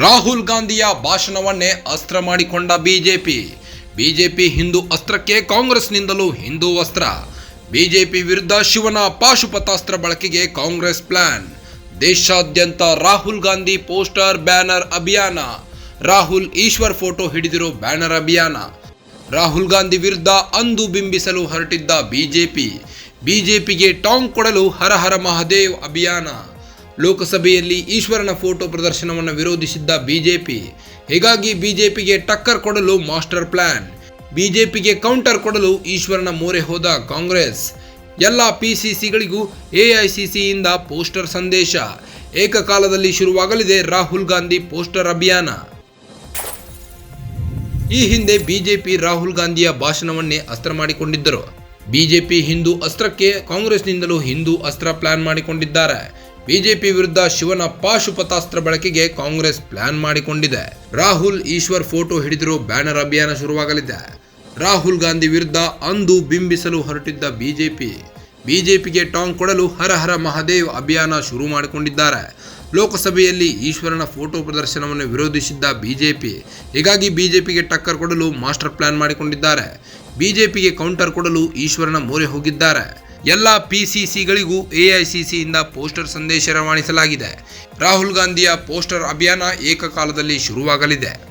ರಾಹುಲ್ ಗಾಂಧಿಯ ಭಾಷಣವನ್ನೇ ಅಸ್ತ್ರ ಮಾಡಿಕೊಂಡ ಬಿಜೆಪಿ. ಬಿಜೆಪಿ ಹಿಂದೂ ಅಸ್ತ್ರಕ್ಕೆ ಕಾಂಗ್ರೆಸ್ನಿಂದಲೂ ಹಿಂದೂ ಅಸ್ತ್ರ. ಬಿಜೆಪಿ ವಿರುದ್ಧ ಶಿವನ ಪಾಶುಪತಾಸ್ತ್ರ ಬಳಕೆಗೆ ಕಾಂಗ್ರೆಸ್ ಪ್ಲಾನ್. ದೇಶಾದ್ಯಂತ ರಾಹುಲ್ ಗಾಂಧಿ ಪೋಸ್ಟರ್, ಬ್ಯಾನರ್ ಅಭಿಯಾನ. ರಾಹುಲ್ ಈಶ್ವರ್ ಫೋಟೋ ಹಿಡಿದಿರೋ ಬ್ಯಾನರ್ ಅಭಿಯಾನ. ರಾಹುಲ್ ಗಾಂಧಿ ವಿರುದ್ಧ ಅಂದು ಬಿಂಬಿಸಲು ಹೊರಟಿದ್ದ ಬಿಜೆಪಿ. ಬಿಜೆಪಿಗೆ ಟಾಂಗ್ ಕೊಡಲು ಹರ ಹರ ಮಹಾದೇವ್ ಅಭಿಯಾನ. ಲೋಕಸಭೆಯಲ್ಲಿ ಈಶ್ವರನ ಫೋಟೋ ಪ್ರದರ್ಶನವನ್ನು ವಿರೋಧಿಸಿದ್ದ ಬಿಜೆಪಿ. ಹೀಗಾಗಿ ಬಿಜೆಪಿಗೆ ಟಕ್ಕರ್ ಕೊಡಲು ಮಾಸ್ಟರ್ ಪ್ಲಾನ್. ಬಿಜೆಪಿಗೆ ಕೌಂಟರ್ ಕೊಡಲು ಈಶ್ವರನ ಮೋರೆ ಹೋದ ಕಾಂಗ್ರೆಸ್. ಎಲ್ಲ ಪಿಸಿಸಿಗಳಿಗೂ ಎಐಸಿಸಿಯಿಂದ ಪೋಸ್ಟರ್ ಸಂದೇಶ. ಏಕಕಾಲದಲ್ಲಿ ಶುರುವಾಗಲಿದೆ ರಾಹುಲ್ ಗಾಂಧಿ ಪೋಸ್ಟರ್ ಅಭಿಯಾನ. ಈ ಹಿಂದೆ ಬಿಜೆಪಿ ರಾಹುಲ್ ಗಾಂಧಿಯ ಭಾಷಣವನ್ನೇ ಅಸ್ತ್ರ ಮಾಡಿಕೊಂಡಿದ್ದರು. ಬಿಜೆಪಿ ಹಿಂದೂ ಅಸ್ತ್ರಕ್ಕೆ ಕಾಂಗ್ರೆಸ್ನಿಂದಲೂ ಹಿಂದೂ ಅಸ್ತ್ರ ಪ್ಲಾನ್ ಮಾಡಿಕೊಂಡಿದ್ದಾರೆ. ಬಿಜೆಪಿ ವಿರುದ್ಧ ಶಿವನ ಪಾಶುಪತಾಸ್ತ್ರ ಬಳಕೆಗೆ ಕಾಂಗ್ರೆಸ್ ಪ್ಲಾನ್ ಮಾಡಿಕೊಂಡಿದೆ. ರಾಹುಲ್ ಈಶ್ವರ್ ಫೋಟೋ ಹಿಡಿದಿರೋ ಬ್ಯಾನರ್ ಅಭಿಯಾನ ಶುರುವಾಗಲಿದೆ. ರಾಹುಲ್ ಗಾಂಧಿ ವಿರುದ್ಧ ಅಂದು ಬಿಂಬಿಸಲು ಹೊರಟಿದ್ದ ಬಿಜೆಪಿ. ಬಿಜೆಪಿಗೆ ಟಾಂಗ್ ಕೊಡಲು ಹರ ಹರ ಮಹಾದೇವ್ ಅಭಿಯಾನ ಶುರು ಮಾಡಿಕೊಂಡಿದ್ದಾರೆ. ಲೋಕಸಭೆಯಲ್ಲಿ ಈಶ್ವರನ ಫೋಟೋ ಪ್ರದರ್ಶನವನ್ನು ವಿರೋಧಿಸಿದ್ದ ಬಿಜೆಪಿ. ಹೀಗಾಗಿ ಬಿಜೆಪಿಗೆ ಟಕ್ಕರ್ ಕೊಡಲು ಮಾಸ್ಟರ್ ಪ್ಲಾನ್ ಮಾಡಿಕೊಂಡಿದ್ದಾರೆ. ಬಿಜೆಪಿಗೆ ಕೌಂಟರ್ ಕೊಡಲು ಈಶ್ವರನ ಮೊರೆ ಹೋಗಿದ್ದಾರೆ. ಎಲ್ಲ ಪಿಸಿಸಿಗಳಿಗೂ ಎಐಸಿಸಿಯಿಂದ ಪೋಸ್ಟರ್ ಸಂದೇಶ ರವಾನಿಸಲಾಗಿದೆ. ರಾಹುಲ್ ಗಾಂಧಿಯ ಪೋಸ್ಟರ್ ಅಭಿಯಾನ ಏಕಕಾಲದಲ್ಲಿ ಶುರುವಾಗಲಿದೆ.